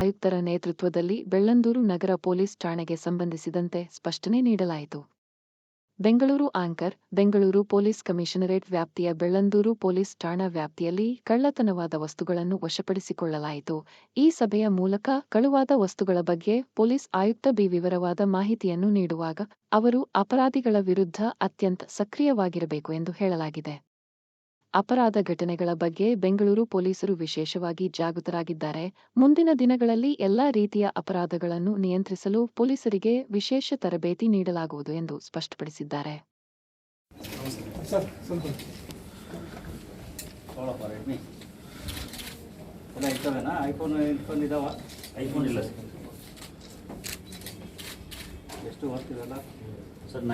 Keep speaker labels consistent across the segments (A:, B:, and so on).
A: ಆಯುಕ್ತರ ನೇತೃತ್ವದಲ್ಲಿ ಬೆಳ್ಳಂದೂರು ನಗರ ಪೊಲೀಸ್ ಠಾಣೆಗೆ ಸಂಬಂಧಿಸಿದಂತೆ ಸ್ಪಷ್ಟನೆ ನೀಡಲಾಯಿತು. Bengaluru anchor, Bengaluru police commissionerate ವ್ಯಾಪ್ತಿಯ ಬೆಳ್ಳಂದೂರು ಪೊಲೀಸ್ ಠಾಣಾ ವ್ಯಾಪ್ತಿಯಲ್ಲಿ ಕಳ್ಳತನವಾದ ವಸ್ತುಗಳನ್ನು ವಶಪಡಿಸಿಕೊಳ್ಳಲಾಯಿತು. ಈ ಸಭೆಯ ಮೂಲಕ ಕಳುವಾದ ವಸ್ತುಗಳ ಬಗ್ಗೆ ಪೊಲೀಸ್ ಆಯುಕ್ತ ಬಿ ವಿವರವಾದ ಮಾಹಿತಿಯನ್ನು ನೀಡುವಾಗ ಅವರು ಅಪರಾಧಿಗಳ ವಿರುದ್ಧ ಅತ್ಯಂತ ಸಕ್ರಿಯವಾಗಿರಬೇಕು ಎಂದು ಹೇಳಲಾಗಿದೆ. ಅಪರಾಧ ಘಟನೆಗಳ ಬಗ್ಗೆ ಬೆಂಗಳೂರು ಪೊಲೀಸರು ವಿಶೇಷವಾಗಿ ಜಾಗೃತರಾಗಿದ್ದಾರೆ. ಮುಂದಿನ ದಿನಗಳಲ್ಲಿ ಎಲ್ಲಾ ರೀತಿಯ ಅಪರಾಧಗಳನ್ನು ನಿಯಂತ್ರಿಸಲು ಪೊಲೀಸರಿಗೆ ವಿಶೇಷ ತರಬೇತಿ ನೀಡಲಾಗುವುದು ಎಂದು ಸ್ಪಷ್ಟಪಡಿಸಿದ್ದಾರೆ.
B: ಎಷ್ಟು
C: ಸರ್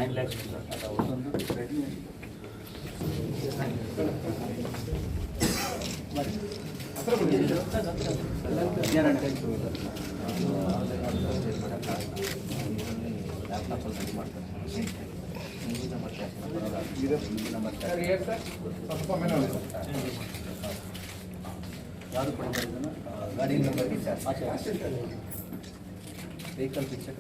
B: ಯಾವುದು ಕೊಡ್ತಾರೆ
D: ಗಾಡಿ ನಂಬರ್ ವೆಹಿಕಲ್ ಪಿಕ್ಚರ್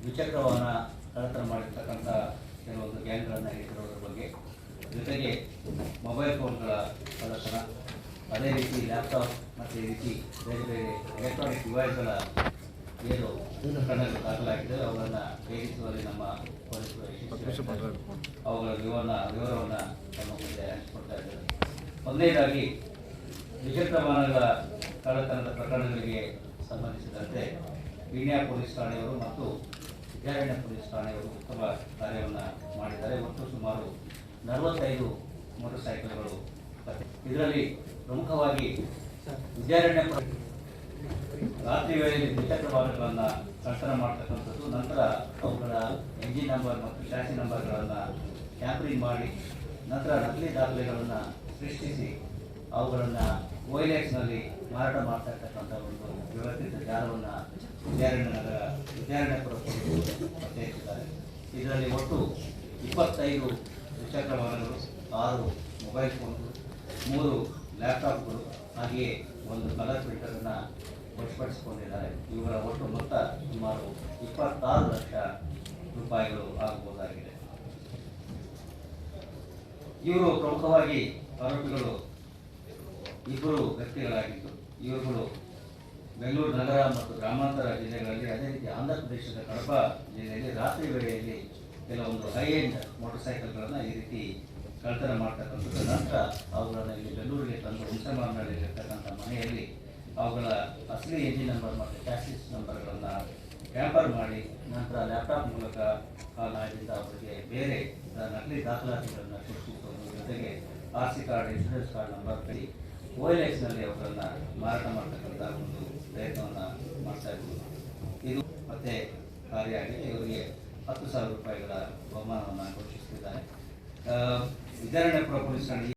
B: ದ್ವಿಚಕ್ರ ವಾಹನ ಕಳ್ಳತನ ಮಾಡಿರ್ತಕ್ಕಂಥ ಕೆಲವೊಂದು ಗ್ಯಾಂಗ್ಗಳನ್ನು ಹಿಡಿದಿರೋದ್ರ ಬಗ್ಗೆ. ಜೊತೆಗೆ ಮೊಬೈಲ್ ಫೋನ್ಗಳ ಕಳ್ಳತನ ಅದೇ ರೀತಿ ಲ್ಯಾಪ್ಟಾಪ್ ಮತ್ತು ಈ ರೀತಿ ಬೇರೆ ಬೇರೆ ಎಲೆಕ್ಟ್ರಾನಿಕ್ ಡಿವೈಸ್ಗಳ ಏನು ಪ್ರಕರಣಗಳು ದಾಖಲಾಗಿದೆ ಅವುಗಳನ್ನು ಭೇದಿಸುವಲ್ಲಿ ನಮ್ಮ ಪೊಲೀಸರು ಯಶಸ್ವಿಯಾಗಿದ್ದಾರೆ. ಅವುಗಳ ವಿವರಣ ವಿವರವನ್ನು ನಮ್ಮ ಮುಂದೆ ಕೊಡ್ತಾ ಇದ್ದಾರೆ. ಮೊದಲನೇದಾಗಿ ದ್ವಿಚಕ್ರ ವಾಹನಗಳ ಕಳ್ಳತನದ ಪ್ರಕರಣಗಳಿಗೆ ಸಂಬಂಧಿಸಿದಂತೆ ವಿನ್ಯಾ ಪೊಲೀಸ್ ಠಾಣೆಯವರು ಮತ್ತು ವಿದ್ಯಾರಣ್ಯ ಪೊಲೀಸ್ ಠಾಣೆಯವರು ಉತ್ತಮ ಕಾರ್ಯವನ್ನು ಮಾಡಿದ್ದಾರೆ. ಒಟ್ಟು ಸುಮಾರು ನಲವತ್ತೈದು ಮೋಟರ್ ಸೈಕಲ್ಗಳು ಇದರಲ್ಲಿ ಪ್ರಮುಖವಾಗಿ ವಿದ್ಯಾರಣ್ಯ ರಾತ್ರಿ ವೇಳೆಯಲ್ಲಿ ದ್ವಿಚಕ್ರ ವಾಹನಗಳನ್ನು ಸಂಚಾರ ಮಾಡ್ತಕ್ಕಂಥದ್ದು, ನಂತರ ಅವುಗಳ ಎಂಜಿನ್ ನಂಬರ್ ಮತ್ತು ಚಾಸಿ ನಂಬರ್ಗಳನ್ನು ಟ್ಯಾಂಪರಿಂಗ್ ಮಾಡಿ, ನಂತರ ನಕಲಿ ದಾಖಲೆಗಳನ್ನು ಸೃಷ್ಟಿಸಿ, ಅವುಗಳನ್ನು ನಲ್ಲಿ ಮಾರಾಟ ಮಾಡ್ತಾ ಇರ್ತಕ್ಕಂಥ ಒಂದು ವ್ಯವಸ್ಥಿತ ಜಾಲವನ್ನು ವಿದ್ಯಾರಣ್ಯ ನಗರ ವಿದ್ಯಾರಣ್ಯಪುರ ಪ್ರತ್ಯೇಕಿಸಿದ್ದಾರೆ ಇದರಲ್ಲಿ ಒಟ್ಟು ಇಪ್ಪತ್ತೈದು ದ್ವಿಚಕ್ರ ವಾಹನಗಳು ಆರು ಮೊಬೈಲ್ ಫೋನ್ಗಳು ಮೂರು ಲ್ಯಾಪ್ಟಾಪ್ಗಳು ಹಾಗೆಯೇ ಒಂದು ಕಲರ್ ಪ್ರಿಂಟರನ್ನು ವಶಪಡಿಸಿಕೊಂಡಿದ್ದಾರೆ. ಇವುಗಳ ಒಟ್ಟು ಮೊತ್ತ ಸುಮಾರು ಇಪ್ಪತ್ತಾರು ಲಕ್ಷ ರೂಪಾಯಿಗಳು ಆಗಬಹುದಾಗಿದೆ. ಇವರು ಪ್ರಮುಖವಾಗಿ ಆರೋಪಿಗಳು ಇಬ್ಬರು ವ್ಯಕ್ತಿಗಳಾಗಿದ್ದು, ಇವರುಗಳು ಬೆಂಗಳೂರು ನಗರ ಮತ್ತು ಗ್ರಾಮಾಂತರ ಜಿಲ್ಲೆಗಳಲ್ಲಿ ಅದೇ ರೀತಿ ಆಂಧ್ರ ಪ್ರದೇಶದ ಕಡಪ ಜಿಲ್ಲೆಯಲ್ಲಿ ರಾತ್ರಿ ವೇಳೆಯಲ್ಲಿ ಕೆಲವೊಂದು ಹೈ ಎಂಡ್ ಮೋಟರ್ ಸೈಕಲ್ಗಳನ್ನು ಈ ರೀತಿ ಕಳ್ತನ ಮಾಡ್ತಕ್ಕಂಥದ್ದು. ನಂತರ ಅವುಗಳನ್ನು ಇಲ್ಲಿ ಬೆಂಗಳೂರಿಗೆ ಹುಣಸೆಮಾರ್ನಲ್ಲಿರ್ತಕ್ಕಂಥ ಮನೆಯಲ್ಲಿ ಅವುಗಳ ಅಸಲಿ ಎಂಜಿನ್ ನಂಬರ್ ಮತ್ತು ಟ್ಯಾಕ್ಸಿಸ್ ನಂಬರ್ಗಳನ್ನು ಟ್ಯಾಂಪರ್ ಮಾಡಿ ನಂತರ ಲ್ಯಾಪ್ಟಾಪ್ ಮೂಲಕ ಕಾಲಾಯದಿಂದ ಅವರಿಗೆ ಬೇರೆ ನಕಲಿ ದಾಖಲಾತಿಗಳನ್ನು ಸೃಷ್ಟಿಸುವುದು ಜೊತೆಗೆ R C card insurance card number ಕೈ ಓ ಎಲ್ ಎಕ್ಸ್ನಲ್ಲಿ ಅವುಗಳನ್ನು ಮಾರಾಟ ಮಾಡ್ತಕ್ಕಂಥ ಒಂದು ಪ್ರಯತ್ನವನ್ನು ಮಾಡ್ತಾ ಇದ್ದೀವಿ ಇದು ಮತ್ತೆ ಕಾರ್ಯಾಗಿದೆ ಇವರಿಗೆ ಹತ್ತು ಸಾವಿರ ರೂಪಾಯಿಗಳ ಬಹುಮಾನವನ್ನು ಘೋಷಿಸಿದ್ದಾರೆ ವಿಚಾರಣೆ ಪೊಲೀಸ್ ಠಾಣೆ